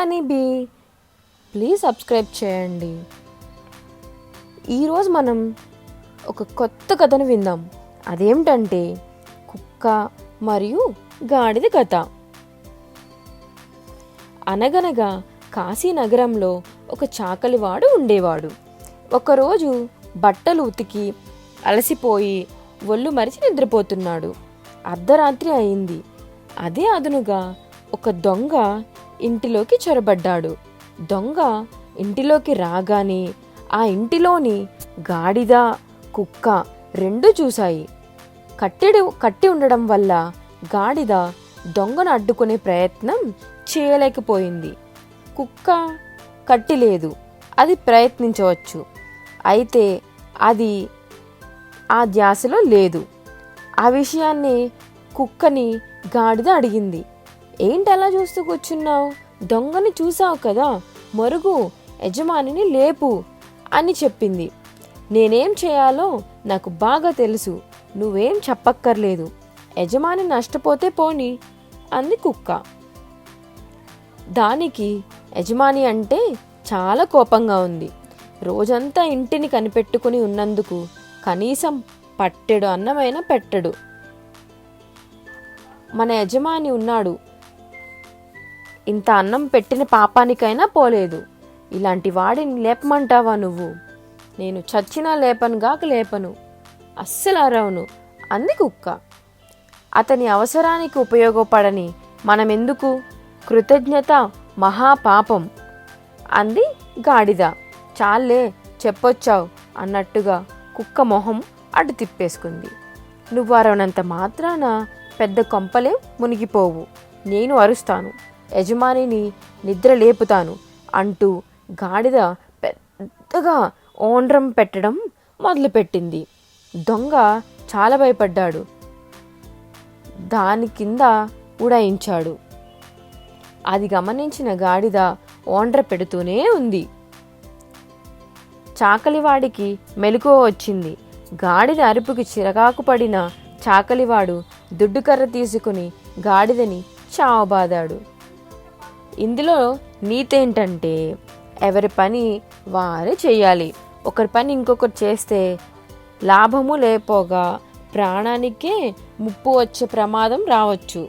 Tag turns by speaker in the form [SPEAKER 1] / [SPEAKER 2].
[SPEAKER 1] Honey bee please subscribe చేయండి. ఈరోజు మనం ఒక కొత్త కథను విందాం. అదేమిటంటే కుక్క మరియు గాడిద కథ. అనగనగా కాశీ నగరంలో ఒక చాకలివాడు ఉండేవాడు. ఒకరోజు బట్టలు ఉతికి అలసిపోయి ఒళ్ళు మరిచి నిద్రపోతున్నాడు. అర్ధరాత్రి అయింది. అదే అదునుగా ఒక దొంగ ఇంటిలోకి చొరబడ్డాడు. దొంగ ఇంటిలోకి రాగానే ఆ ఇంటిలోని గాడిద కుక్క రెండు చూశాయి. కట్టెడు కట్టి ఉండడం వల్ల గాడిద దొంగను అడ్డుకునే ప్రయత్నం చేయలేకపోయింది. కుక్క కట్టి లేదు. అది ప్రయత్నించవచ్చు. అయితే అది ఆ ధ్యాసలో లేదు. ఆ విషయాన్ని కుక్కని గాడిద అడిగింది. ఏంటి అలా చూస్తూ కూర్చున్నావు? దొంగని చూసావు కదా. మరుగు యజమానిని లేపు అని చెప్పింది. నేనేం చేయాలో నాకు బాగా తెలుసు. నువ్వేం చెప్పక్కర్లేదు. యజమాని నష్టపోతే పోని అంది కుక్క. దానికి యజమాని అంటే చాలా కోపంగా ఉంది. రోజంతా ఇంటిని కనిపెట్టుకుని ఉన్నందుకు కనీసం పట్టెడు అన్నమైనా పెట్టడు. మన యజమాని ఉన్నాడు. ఇంత అన్నం పెట్టిన పాపానికైనా పోలేదు. ఇలాంటి వాడిని లేపమంటావా నువ్వు? నేను చచ్చినా లేపనుగాక లేపను. అస్సలు అరవను అంది కుక్క. అతని అవసరానికి ఉపయోగపడని మనమెందుకు? కృతజ్ఞత మహాపాపం. అంది గాడిద. చాలే చెప్పొచ్చావు అన్నట్టుగా కుక్క మొహం అటు తిప్పేసుకుంది. నువ్వు అరవనంత మాత్రాన పెద్ద కొంపలే మునిగిపోవు. నేను అరుస్తాను. యజమానిని నిద్ర లేపుతాను అంటూ గాడిద పెద్దగా ఓండ్రం పెట్టడం మొదలుపెట్టింది. దొంగ చాలా భయపడ్డాడు. దాని కింద ఉడాయించాడు. అది గమనించిన గాడిద ఓండ్ర పెడుతూనే ఉంది. చాకలివాడికి మెలకువ వచ్చింది. గాడిద అరుపుకి చిరగాకు పడిన చాకలివాడు దుడ్డుకర్ర తీసుకుని గాడిదని చావబాదాడు. ఇందులో నీతేంటంటే ఎవరి పని వారే చేయాలి. ఒకరి పని ఇంకొకరు చేస్తే లాభము లేపోగా ప్రాణానికే ముప్పు వచ్చే ప్రమాదం రావచ్చు.